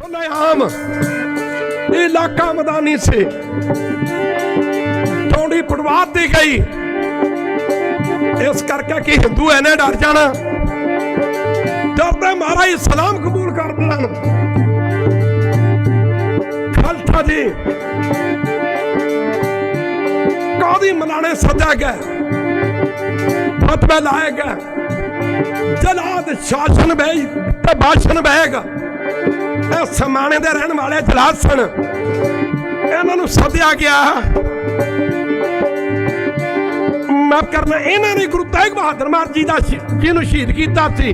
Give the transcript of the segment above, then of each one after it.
ਖੁੱਲੇ ਆਮ। ਇਹ ਇਲਾਕਾ ਮੈਦਾਨੀ ਸੀ। ਟੋਂਡੀ ਪੜਵਾਤੀ ਗਈ। ਇਸ ਕਰਕੇ ਕਿ ਹਿੰਦੂ ਐਨੇ ਡਰ ਜਾਣਾ। ਡਰਦੇ ਮਾਰਾ ਇਸਲਾਮ ਕਬੂਲ ਕਰ ਲੈਣ ਖਾਲਸਾ ਜੀ ਕਾਦੀ ਮਨਾਣੇ ਸੱਜਾ ਗਿਆ ਫਤਵੇ ਲਾਏਗਾ ਜਲਾਦ ਸ਼ਾਸਨ ਬਈ ਤੇ ਬਾਸ਼ਨ ਬਹਿਗਾ ਇਹ ਸਮਾਣੇ ਦੇ ਰਹਿਣ ਵਾਲੇ ਜਲਾਦ ਸਨ ਇਹਨਾਂ ਨੂੰ ਸੱਦਿਆ ਗਿਆ। ਮਾਫ ਕਰਨਾ, ਇਹਨਾਂ ਨੇ ਗੁਰੂ ਤੇਗ ਬਹਾਦਰ ਮਾਰ ਜੀ ਦਾ ਜਿਹਨੂੰ ਸ਼ਹੀਦ ਕੀਤਾ ਸੀ।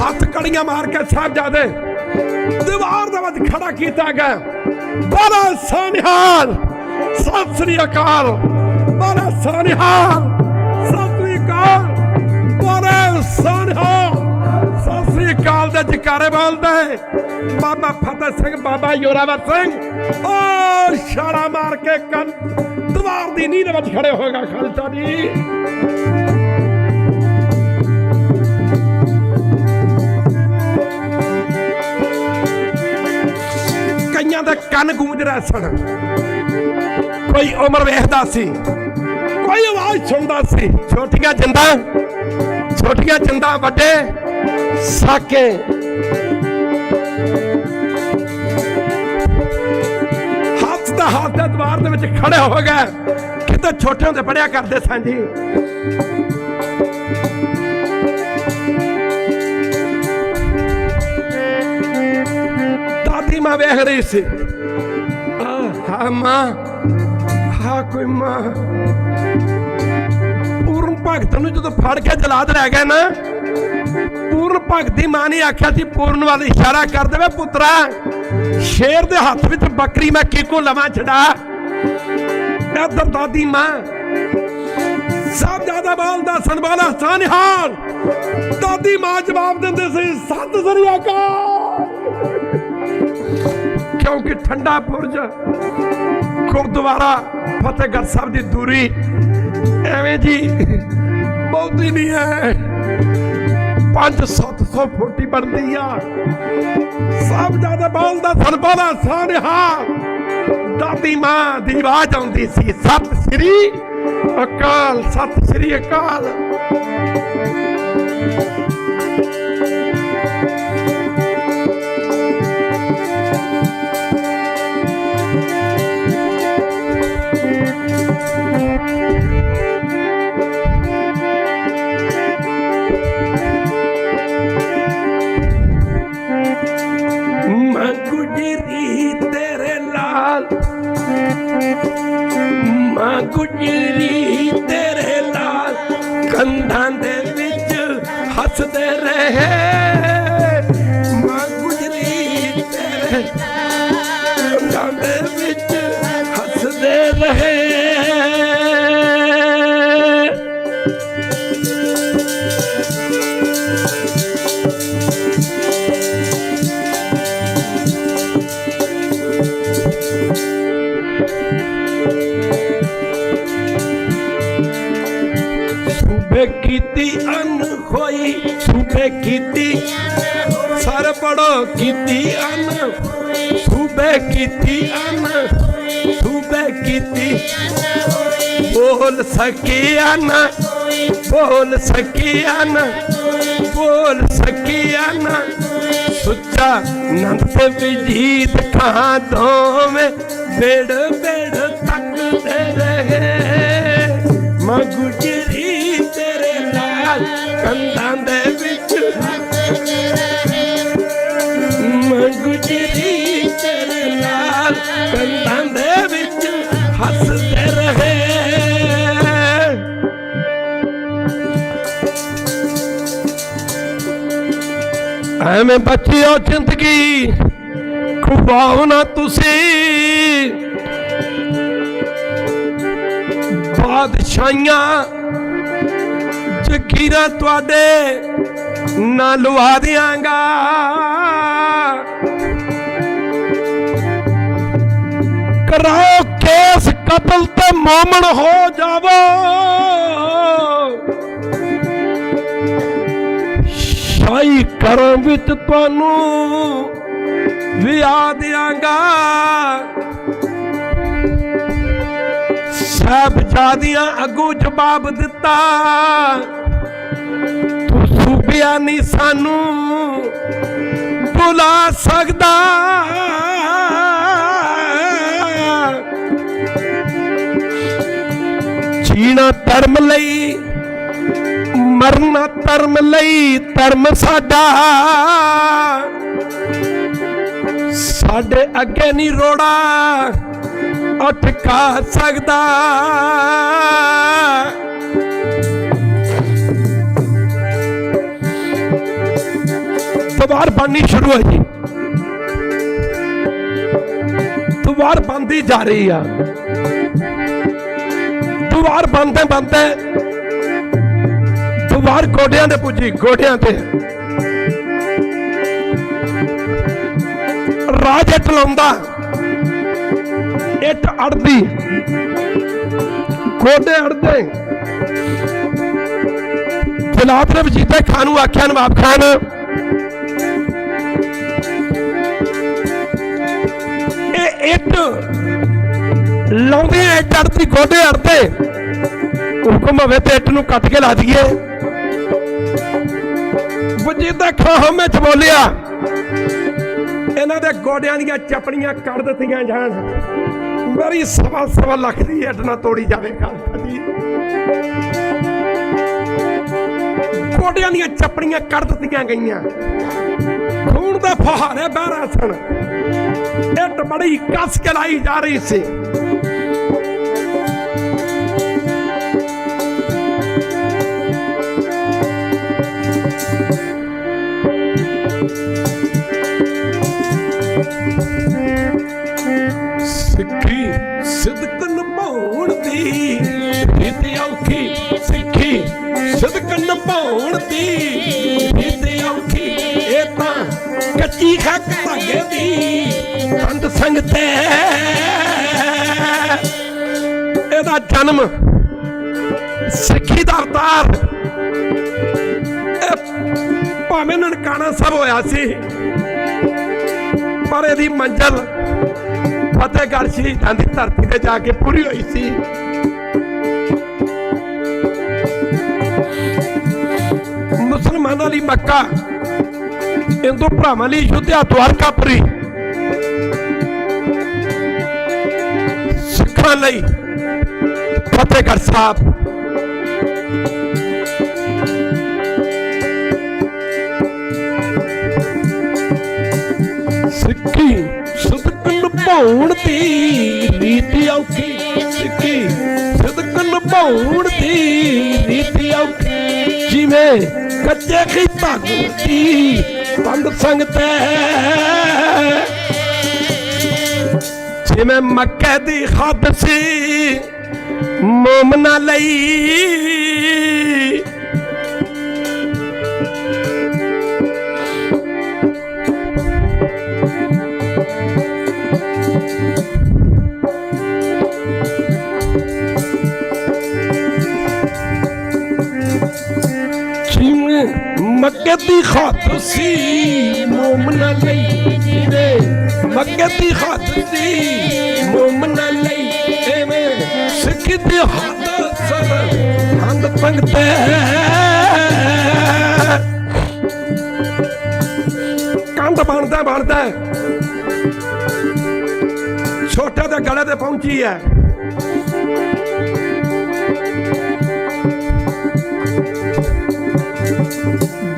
ਹੱਥ ਕੜੀਆਂ ਮਾਰ ਕੇ ਸਾਹਿਬਜ਼ਾਦੇ ਦੀਵਾਰ ਦੇ ਵਿੱਚ ਖੜਾ ਕੀਤਾ ਗਿਆ। ਬੜਾ ਸਨਿਹਾਲ ਸਤਿ ਸ੍ਰੀ ਅਕਾਲ। ਬੜਾ ਸੋਨਿਹਾਲ ਸਤਿ ਸ੍ਰੀ ਅਕਾਲ। ਬੜਾ ਸੋਨਿਹਾਲ ਸਤਿ ਸ੍ਰੀ ਅਕਾਲ ਦੇ ਜਕਾਰੇ ਬੋਲਦਾ ਬਾਬਾ ਫਤਿਹ ਸਿੰਘ, ਬਾਬਾ ਯੋਰਾਵਰ ਸਿੰਘ। ਓ ਛਾਲਾ ਮਾਰ ਕੇ ਕੰਨ ਦੀਵਾਰ ਦੀ ਨੀਂਹ ਵਿੱਚ ਖੜੇ ਹੋਏਗਾ ਖਾਲਸਾ ਜੀ। ਕਈਆਂ ਦੇ ਕੰਨ ਗੂੰਜ ਰਹੇ ਸਨ। ਕੋਈ ਉਮਰ ਵੇਖਦਾ ਸੀ। ਕੋਈ ਆਵਾਜ਼ ਸੁਣਦਾ ਸੀ। ਛੋਟੀਆਂ ਜਿੰਦਾਂ ਛੋਟੀਆਂ ਜਿੰਦਾਂ ਵੱਡੇ ਸਾਕੇ। ਹੱਥ ਦਾ ਹੱਥ ਦੇ ਦਵਾਰ ਦੇ ਵਿੱਚ ਖੜੇ ਹੋ ਗਏ। ਕਿਤੇ ਛੋਟੇ ਹੁੰਦੇ ਪੜਿਆ ਕਰਦੇ ਸਾਂ ਜੀ। ਦਾਦੀ ਮਾਂ ਵੇਖ ਰਹੀ ਸੀ। ਆ ਹਾਂ ਮਾਂ ਕੋਈ ਮਾਂ। ਪੂਰਨ ਭਗਤ ਨੂੰ ਜਦੋਂ ਫੜ ਕੇ ਜਲਾਦ ਲੈ ਗਏ ਨਾ, ਪੂਰਨ ਭਗਤ ਦੀ ਮਾਂ ਨੇ ਆਖਿਆ ਸੀ, ਪੂਰਨ ਵੱਲ ਇਸ਼ਾਰਾ ਕਰ ਦੇਵੇ ਪੁੱਤਰਾ, ਸ਼ੇਰ ਦੇ ਹੱਥ ਵਿੱਚ ਬੱਕਰੀ ਮੈਂ ਕਿੱਕੋ ਲਵਾਂ ਛਡਾ। ਇੱਧਰ ਦਾਦੀ ਮਾਂ। ਸਭ ਜ਼ਿਆਦਾ ਬੋਲਦਾ ਸੰਭਾਲਾ ਸਾਨਿਹਾਲ ਦਾਦੀ ਮਾਂ ਜਵਾਬ ਦਿੰਦੇ ਸੀ, ਸਤਿ ਸ੍ਰੀ ਅਕਾਲ। ਕਿਉਂਕਿ ਠੰਡਾ ਬੁਰਜ ਗੁਰਦੁਆਰਾ ਫਤਿਹਗੜ੍ਹ ਸਾਹਿਬ ਦੀ ਦੂਰੀ ਐਵੇਂ ਜੀ ਬਹੁਤੀ ਨਹੀਂ ਹੈ। 5-700 ਫੁੱਟ ਹੀ ਬਣਦੀ ਆ। ਸਭ ਜ਼ਿਆਦਾ ਬੋਲਦਾ ਸਨਪਾਲਾ ਸਾਨਿਹਾ ਦਾਦੀ ਮਾਂ ਦੀ ਆਵਾਜ਼ ਆਉਂਦੀ ਸੀ, ਸਤਿ ਸ੍ਰੀ ਅਕਾਲ, ਸਤਿ ਸ੍ਰੀ ਅਕਾਲ। ਕੰਧਾਂ ਦੇ ਵਿੱਚ ਹੱਸਦੇ ਰਹੇ। ਮਾਂ ਗੁਜਰੀ ਤੇਰੇ ਕੰਧਾਂ ਦੇ ਵਿੱਚ ਸੂਬੇ ਕੀਤੀ ਅਨ ਹੋਈ ਸੂਬੇ ਕੀਤੀ, ਸਰ ਪੜੋ ਕੀਤੀ ਅਨ ਸੂਬੇ ਕੀਤੀ ਅਨ ਸੂਬੇ ਕੀਤੀ ਬੋਲ ਸਕਿਆ ਨਾ ਬੋਲ ਸਕਿਆ ਨਾ ਬੋਲ ਸਕਿਆ ਨਾ ਸੁੱਚਾ ਨੰਦ ਤੇ ਵਿਜੀਤ ਖਾਂ ਦੋਵੇਂ, ਬੇੜ ਕੰਧਾਂ ਦੇ ਵਿੱਚ ਮਾਂ ਗੁਜਰੀ ਤੇਰੇ ਨਾਲ ਕੰਧਾਂ ਦੇ ਵਿੱਚ ਹੱਸਦੇ ਰਹੇ। ਐਵੇਂ ਬੱਚਿਓ ਜ਼ਿੰਦਗੀ ਖੁਬਾਓ ਨਾ ਤੁਸੀਂ। ਵਿੱਚ ਖੀਰਾ ਤੁਹਾਡੇ ਨਾ ਲਵਾ ਦਿਆਂਗਾ। ਕਰਾਓ ਕੇਸ ਕਤਲ ਤੇ ਮੂਮਣ ਹੋ ਜਾਵੋ। ਸ਼ਾਈ ਕਰੋ ਵਿੱਚ ਤੁਹਾਨੂੰ ਵਿਆਹ ਦਿਆਂਗਾ। ਸਾਹਿਬਜ਼ਾਦੀਆਂ ਅੱਗੋਂ ਜਵਾਬ ਦਿੱਤਾ। ਤੂੰ ਸੂਬਿਆ ਨਹੀਂ ਸਾਨੂੰ ਭੁਲਾ ਸਕਦਾ। ਜੀਣਾ ਧਰਮ ਲਈ, ਮਰਨਾ ਧਰਮ ਲਈ ਧਰਮ ਸਾਡਾ। ਸਾਡੇ ਅੱਗੇ ਨਹੀਂ ਰੋੜਾ। ਅਟਕਾ ਸਕਦਾ। ਦੁਬਾਰ ਬਣਨੀ ਸ਼ੁਰੂ ਹੈ ਜੀ। ਦੁਬਾਰ ਬਣਦੀ ਜਾ ਰਹੀ ਆ। ਦੁਬਾਰ ਬਣਦੇ ਬਣਦੇ ਦੁਬਾਰ ਗੋਡਿਆਂ ਤੇ ਪੁੱਜੀ, ਗੋਡਿਆਂ ਤੇ। ਰਾਜ ਇੱਟ ਇੱਟ ਅੜਦੀ। ਗੋਡੇ ਅੜਦੇ। ਜਲਾਬ ਨੇ ਵਜੀਦੇ ਖਾਨ ਨੂੰ ਆਖਿਆ, ਨਵਾਬ ਖਾਨ। ਇਹ ਇੱਟ ਲਾਉਂਦੇ ਇੱਟ ਅੜਦੀ, ਗੋਡੇ ਅੜਦੇ। ਹੁਕਮ ਹੋਵੇ ਤੇ ਇੱਟ ਨੂੰ ਕੱਟ ਕੇ ਲਾ ਦਈਏ। ਵਜੀਦਾ ਖਾਂ ਹਮੇ ਚ ਬੋਲਿਆ ਇਹਨਾਂ ਦੇ ਗੋਡਿਆਂ ਦੀਆਂ ਚੱਪੜੀਆਂ ਕੱਢ ਦਿੱਤੀਆਂ ਜਾਣ। ਮੇਰੀ ਸਵਾ ਸਵਾ ਲੱਖ ਦੀ ਇੱਟ ਨਾ ਤੋੜੀ ਜਾਵੇ ਖਾਲਸਾ ਜੀ ਗੋਡਿਆਂ ਦੀਆਂ ਚੱਪੜੀਆਂ ਕੱਢ ਦਿੱਤੀਆਂ ਗਈਆਂ। ਖੂਨ ਦੇ ਫਹਾਰੇ ਰਹੇ ਸਨ। ਇੱਟ ਬੜੀ ਕੱਸ ਕੇ ਲਾਈ ਜਾ ਰਹੀ ਸੀ। ਕੱਚੀ ਖੱਕ ਧਾਗੇ ਦੀ ਇਹਦਾ ਜਨਮ ਸਿੱਖੀ ਦਾ ਅਵਤਾਰ। ਭਾਵੇਂ ਨਨਕਾਣਾ ਸਭ ਹੋਇਆ ਸੀ, ਪਰ ਇਹਦੀ ਮੰਜ਼ਲ ਫਤਿਹਗੜ੍ਹ ਸ਼ਹੀਦਾਂ ਦੀ ਧਰਤੀ ਤੇ ਜਾ ਕੇ ਪੂਰੀ ਹੋਈ ਸੀ। ਮੁਸਲਮਾਨਾਂ ਲਈ ਮੱਕਾ ਹਿੰਦੂ ਭਰਾਵਾਂ ਲਈ ਯੁੱਧਿਆ ਦਵਾਰਕਾਪੁਰੀ ਸਿੱਖਾਂ ਲਈ ਫਤਿਹਗੜ੍ਹ ਸਾਹਿਬ ਸਿੱਖੀ ਸਦਕ ਨਿਭਾਉਣ ਦੀ ਰੀਤ ਔਖੀ ਸਿੱਖੀ ਸਦਕ ਨਿਭਾਉਣ ਦੀ ਰੀਤ ਔਖੀ ਜਿਵੇਂ ਕੱਚੇ ਕੀ ਭਗਤੀ ਬੰਦ ਸੰਗ ਤੇ ਜਿਵੇਂ ਮੱਕੇ ਦੀ ਹੱਦ ਸੀ ਮੋਮਨਾ ਲਈ। ਦੀ ਖਾਤਰ ਸੀ। ਮੋਮਨਾ ਲਈ ਜਿਵੇਂ। ਮੱਕੇ ਦੀ ਖਾਤਰ ਸੀ। ਮੋਮਨਾ ਲਈ ਐਵੇਂ ਸਿੱਖ ਦੀ ਹੱਦ ਸਰ ਹੰਦ ਪੰਗਤੇ। ਕੰਧ ਬਣਦਾ ਬਣਦਾ। ਛੋਟੇ ਦੇ ਗਲੇ ਤੇ ਪਹੁੰਚੀ ਹੈ।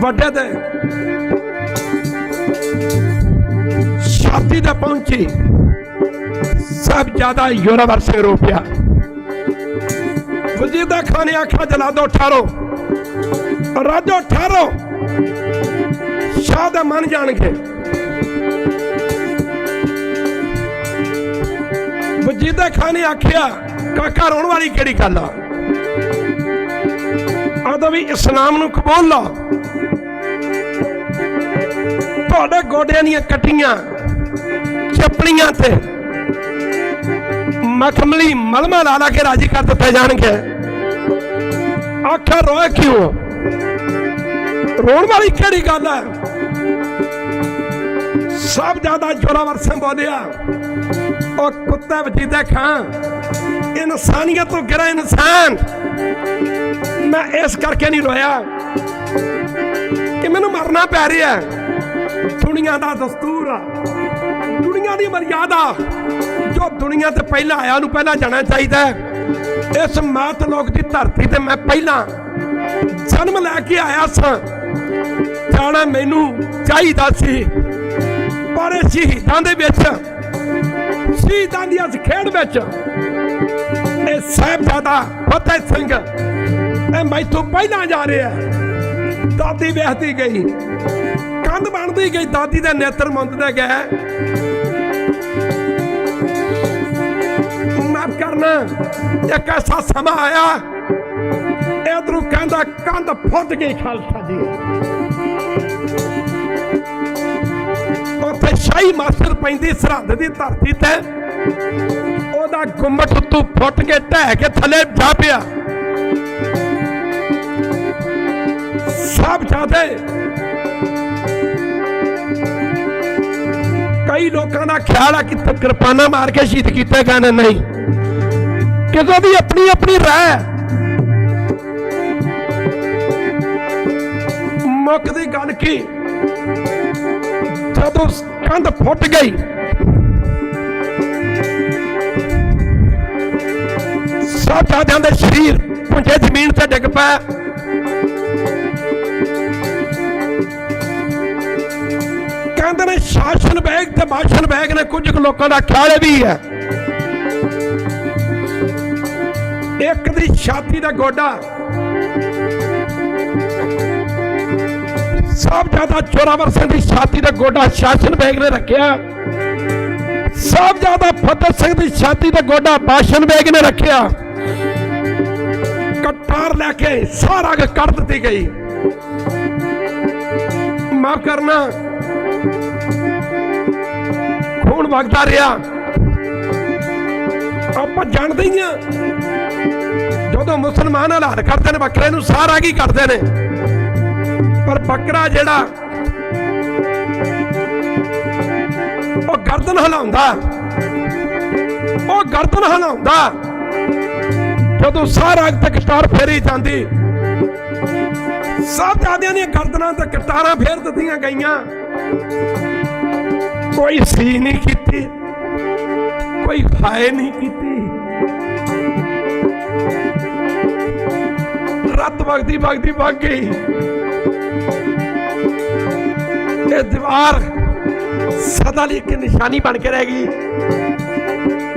ਵੱਡੇ ਤੇ ਛਾਤੀ ਤੇ ਪਹੁੰਚੀ। ਸਭ ਜ਼ਿਆਦਾ ਯੂਨੀਵਰਸਿਟੀ ਰੂਪਿਆ। ਵਜ਼ੀਦਾ ਖਾਨ ਨੇ ਆਖਿਆ ਜਲਾ ਦੋ ਠਾਰੋ ਰਾਜੋ ਠਾਰੋ ਸ਼ਾਹ ਦਾ ਮਨ ਜਾਣਗੇ। ਵਜੀਦਾ ਖਾਨ ਨੇ ਆਖਿਆ, ਕਾਕਾ ਰੋਣ ਵਾਲੀ ਕਿਹੜੀ ਗੱਲ ਆ? ਆਦਾ ਵੀ ਇਸਲਾਮ ਨੂੰ ਕਬੂਲ ਲਾ। ਤੁਹਾਡੇ ਗੋਡਿਆਂ ਦੀਆਂ ਕੱਟੀਆਂ ਚੱਪੜੀਆਂ ਤੇ ਮਖਮਲੀ ਮਲਮਾ ਲਾ ਲਾ ਕੇ ਰਾਜੀ ਕਰ ਦਿੱਤੇ ਜਾਣਗੇ। ਆਖਰ ਰੋਏ ਕਿਉਂ? ਰੋਣ ਵਾਲੀ ਕਿਹੜੀ ਗੱਲ ਹੈ? ਸਭ ਜ਼ਿਆਦਾ ਜੋਰਾਵਰ ਸਿੰਘ ਬੋਲਿਆ ਉਹ ਕੁੱਤੇ ਵਜੀਦਾ ਖਾਂ ਇਨਸਾਨੀਅਤ ਤੋਂ ਗਿਰਾ ਇਨਸਾਨ। ਮੈਂ ਇਸ ਕਰਕੇ ਨਹੀਂ ਰੋਇਆ ਕਿ ਮੈਨੂੰ ਮਰਨਾ ਪੈ ਰਿਹਾ ਦੁਨੀਆ ਦਾ ਦਸਤੂਰ ਆ। ਦੁਨੀਆ ਦੀ ਮਰਿਆਦਾ ਜੋ ਦੁਨੀਆ ਤੇ ਪਹਿਲਾਂ ਆਇਆ ਨੂੰ ਪਹਿਲਾਂ ਜਾਣਾ ਚਾਹੀਦਾ ਇਸ ਮਾਤ ਲੋਕ ਦੀ ਧਰਤੀ ਤੇ ਮੈਂ ਪਹਿਲਾਂ ਜਨਮ ਲੈ ਕੇ ਆਇਆ ਸਾਂ। ਜਾਣਾ ਮੈਨੂੰ ਚਾਹੀਦਾ ਸੀ। ਪਰ ਇਹ ਸ਼ਹੀਦਾਂ ਦੇ ਵਿੱਚ, ਸ਼ਹੀਦਾਂ ਦੀ ਇਸ ਖੇਡ ਵਿੱਚ, ਇਹ ਸਾਹਿਬਜ਼ਾਦਾ ਫਤਿਹ ਸਿੰਘ, ਇਹ ਮੈਥੋਂ ਪਹਿਲਾਂ ਜਾ ਰਿਹਾ ਦਾਦੀ ਵੇਖਦੀ ਗਈ। ਕੰਧ ਬਣਦੀ ਗਈ, ਦਾਦੀ ਦੇ ਨੇਤਰ ਮੁੰਦਦੇ ਗਏ ਮਾਫ ਕਰਨਾ, ਇੱਕ ਐਸਾ ਸਮਾਂ ਆਇਆ ਇਧਰੋਂ ਕਹਿੰਦਾ ਕੰਧ ਫੁੱਟ ਗਈ ਖਾਲਸਾ ਜੀ। ਉੱਥੇ ਸ਼ਾਹੀ ਮਾਸਟਰ ਪੈਂਦੀ ਸਰਹੰਦ ਦੀ ਧਰਤੀ ਤੇ, ਉਹਦਾ ਗੁੰਮਟ ਤੂੰ ਫੁੱਟ ਕੇ ਢਹਿ ਕੇ ਥੱਲੇ ਜਾ ਪਿਆ। ਸਭ ਜਾਦੇ ਕਈ ਲੋਕਾਂ ਦਾ ਖਿਆਲ ਆ ਕਿ ਕਿਰਪਾਨਾਂ ਮਾਰ ਕੇ ਸ਼ਹੀਦ ਕੀਤੇ ਗਏ ਨੇ, ਨਹੀਂ। ਕਿਸੇ ਦੀ ਆਪਣੀ ਆਪਣੀ ਰਾਏ ਮੁੱਖ ਦੀ ਗੱਲ ਕੀ? ਜਦੋਂ ਕੰਧ ਫੁੱਟ ਗਈ, ਸਭ ਜਾਦਿਆਂ ਸਰੀਰ ਪੁੰਜੇ ਜ਼ਮੀਨ ਤੇ ਡਿੱਗ ਪਏ। ਨੇ ਬੈਗ ਤੇ ਬਾਸ਼ਨ ਬੈਗ ਨੇ ਕੁਝ ਕੁ ਲੋਕਾਂ ਦਾ ਖਿਆਲ ਵੀ ਹੈ। ਇੱਕ ਦੀ ਛਾਤੀ ਦਾ ਗੋਡਾ। ਸਭ ਜ਼ਿਆਦਾ ਚੋਰਾਵਰ ਸਿੰਘ ਦੀ ਛਾਤੀ ਦਾ ਗੋਡਾ ਸ਼ਾਸਨ ਬੈਗ ਨੇ ਰੱਖਿਆ। ਸਭ ਜ਼ਿਆਦਾ ਫਤਿਹ ਸਿੰਘ ਦੀ ਛਾਤੀ ਦਾ ਗੋਡਾ ਬਾਸ਼ਨ ਬੈਗ ਨੇ ਰੱਖਿਆ। ਕਟਾਰ ਲੈ ਕੇ ਸਾਰਾ ਅੱਗ ਕੱਢ ਦਿੱਤੀ ਗਈ। ਮਾਫ ਕਰਨਾ। ਖੂਨ ਵਗਦਾ ਰਿਹਾ। ਆਪਾਂ ਜਾਣਦੇ ਹੀ ਆ। ਜਦੋਂ ਮੁਸਲਮਾਨ ਹਾਲਾਤ ਕਰਦੇ ਨੇ, ਬੱਕਰੇ ਨੂੰ ਸਾਰਾ ਕੀ ਕਰਦੇ ਨੇ? ਪਰ ਬੱਕਰਾ ਜਿਹੜਾ, ਉਹ ਗਰਦਨ ਹਿਲਾਉਂਦਾ। ਉਹ ਗਰਦਨ ਹਿਲਾਉਂਦਾ। ਜਦੋਂ ਸਾਰਾ ਅੱਗ ਤੇ ਕਟਾਰ ਫੇਰੀ ਜਾਂਦੀ। ਸਾਹਿਬਜ਼ਾਦਿਆਂ ਦੀਆਂ ਗਰਦਨਾਂ ਤੇ ਕਟਾਰਾਂ ਫੇਰ ਦਿੱਤੀਆਂ ਗਈਆਂ। ਕੋਈ ਸੀ ਨਹੀਂ ਕੀਤੀ, ਕੋਈ ਹਾਏ ਨਹੀਂ ਕੀਤੀ। ਰਾਤ ਵਗਦੀ ਵਗਦੀ ਵਗ ਗਈ। ਇਹ ਦੀਵਾਰ ਸਦਾ ਲਈ ਇੱਕ ਨਿਸ਼ਾਨੀ ਬਣ ਕੇ ਰਹਿ ਗਈ।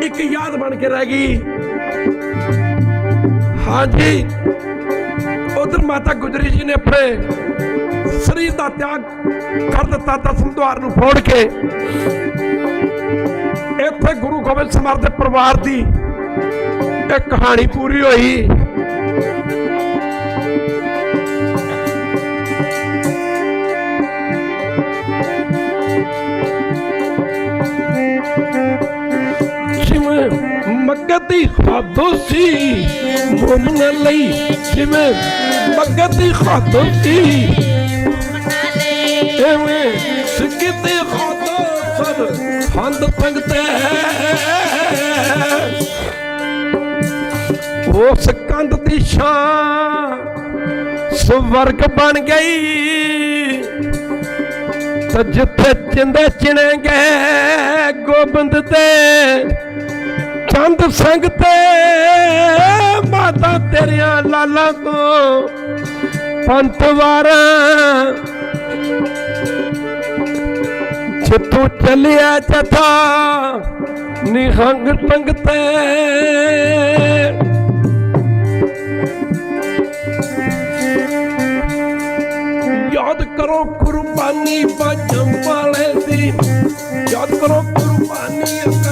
ਇੱਕ ਯਾਦ ਬਣ ਕੇ ਰਹਿ ਗਈ। ਹਾਂਜੀ। ਉਧਰ ਮਾਤਾ ਗੁਜਰੀ ਜੀ ਨੇ ਆਪਣੇ ਸਰੀਰ ਦਾ ਤਿਆਗ ਕਰ ਦਿੱਤਾ ਦਸਮ ਦੁਆਰ ਨੂੰ ਫੋੜ ਕੇ। ਇੱਥੇ ਗੁਰੂ ਗੋਬਿੰਦ ਸਿੰਘ ਦੇ ਪਰਿਵਾਰ ਦੀ ਇਹ ਕਹਾਣੀ ਪੂਰੀ ਹੋਈ। ਜਿਵੇਂ ਮਗਧ ਸੀ ਮੋਮਨ ਲਈ ਜਿਵੇਂ ਮਗਧ ਦੀ ਐਵੇਂ ਸਿੱਕੇ ਤੇ ਸਰ ਹੰਦ ਪੰਗਤੇ ਉਸ ਕੰਧ ਦੀ ਛਾਂ ਸਵਰਗ ਬਣ ਗਈ। ਤੇ ਜਿੱਥੇ ਚਿੰਦੇ ਚਿਣੇ ਗਏ, ਗੋਬਿੰਦ ਤੇ ਚੰਦ ਸਿੰਘ ਤੇ ਮਾਤਾ ਤੇਰੀਆਂ ਲਾਲਾਂ ਤੋਂ ਪੰਥ ਵਾਰਾਂ। ਜਿੱਥੋਂ ਚੱਲਿਆ ਜਥਾ ਨਿਹੰਗ ਤੰਗ ਤੇ ਯਾਦ ਕਰੋ ਕੁਰਬਾਨੀ ਬਾਜਮ ਦੀ। ਯਾਦ ਕਰੋ ਕੁਰਬਾਨੀ